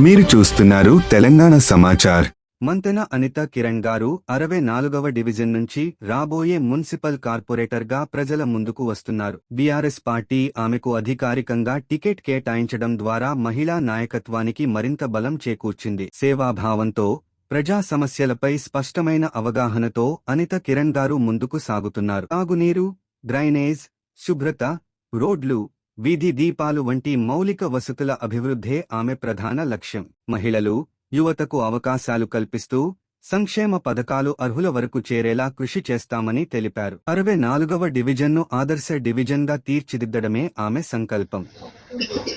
మీరు చూస్తున్నారు తెలంగాణ సమాచార్. మంతెన అనిత కిరణ్ గారు అరవై నాలుగవ డివిజన్ నుంచి రాబోయే మున్సిపల్ కార్పొరేటర్గా ప్రజల ముందుకు వస్తున్నారు. బీఆర్ఎస్ పార్టీ ఆమెకు అధికారికంగా టికెట్ కేటాయించడం ద్వారా మహిళా నాయకత్వానికి మరింత బలం చేకూర్చింది. సేవాభావంతో ప్రజా సమస్యలపై స్పష్టమైన అవగాహనతో అనిత కిరణ్ గారు ముందుకు సాగుతున్నారు. తాగునీరు డ్రైనేజ్ శుభ్రత రోడ్లు వీధి దీపాలు వంటి మౌలిక వసతుల అభివృద్ధే ఆమె ప్రధాన లక్ష్యం. మహిళలు యువతకు అవకాశాలు కల్పిస్తూ సంక్షేమ పథకాలు అర్హుల వరకు చేరేలా కృషి చేస్తామని తెలిపారు. అరవై నాలుగవ డివిజన్ను ఆదర్శ డివిజన్గా తీర్చిదిద్దడమే ఆమె సంకల్పం.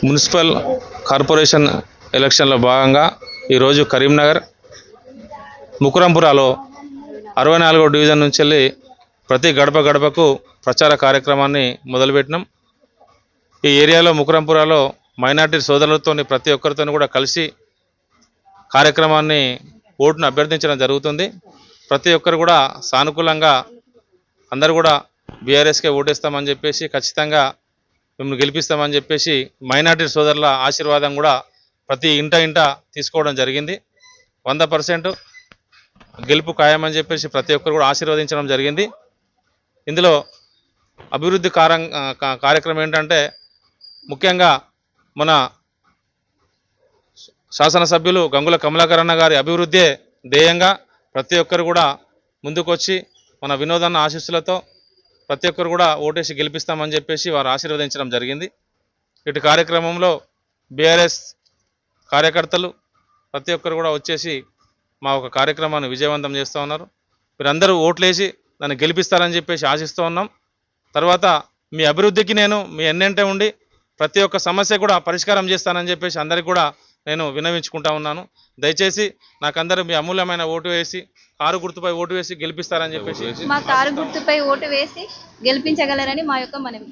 మున్సిపల్ కార్పొరేషన్ ఎలక్షన్లో భాగంగా ఈరోజు కరీంనగర్ ముకురంపురాలో అరవై నాలుగో డివిజన్ నుంచి వెళ్ళి ప్రతి గడప గడపకు ప్రచార కార్యక్రమాన్ని మొదలుపెట్టినాం. ఈ ఏరియాలో ముకురంపురాలో మైనార్టీ సోదరులతో ప్రతి ఒక్కరితో కూడా కలిసి కార్యక్రమాన్ని ఓటును అభ్యర్థించడం జరుగుతుంది. ప్రతి ఒక్కరు కూడా సానుకూలంగా అందరూ కూడా బీఆర్ఎస్కే ఓటేస్తామని చెప్పేసి ఖచ్చితంగా మిమ్మల్ని గెలిపిస్తామని చెప్పేసి మైనార్టీ సోదరుల ఆశీర్వాదం కూడా ప్రతి ఇంట ఇంట తీసుకోవడం జరిగింది. వంద పర్సెంట్ గెలుపు ఖాయమని చెప్పేసి ప్రతి ఒక్కరు కూడా ఆశీర్వదించడం జరిగింది. ఇందులో అభివృద్ధి కార్యక్రమం ఏంటంటే ముఖ్యంగా మన శాసనసభ్యులు గంగుల కమలాకరణ గారి అభివృద్ధే ధ్యేయంగా ప్రతి ఒక్కరు కూడా ముందుకొచ్చి మన వినోదన్న ఆశీస్సులతో ప్రతి ఒక్కరు కూడా ఓటేసి గెలిపిస్తామని చెప్పేసి వారు ఆశీర్వదించడం జరిగింది. ఇటు కార్యక్రమంలో బీఆర్ఎస్ కార్యకర్తలు ప్రతి ఒక్కరు కూడా వచ్చేసి మా ఒక కార్యక్రమాన్ని విజయవంతం చేస్తూ ఉన్నారు. మీరందరూ ఓట్లేసి నన్ను గెలిపిస్తారని చెప్పేసి ఆశిస్తూ ఉన్నాం. తర్వాత మీ అభివృద్ధికి నేను మీ ఎన్నంటే ఉండి ప్రతి ఒక్క సమస్య కూడా పరిష్కారం చేస్తానని చెప్పేసి అందరికి కూడా నేను వినవించుకుంటా ఉన్నాను. దయచేసి నాకందరూ మీ అమూల్యమైన ఓటు వేసి కారు గుర్తుపై ఓటు వేసి గెలిపిస్తారని చెప్పేసి మా కారు గుర్తుపై ఓటు వేసి గెలిపించగలరని మా యొక్క మనవి.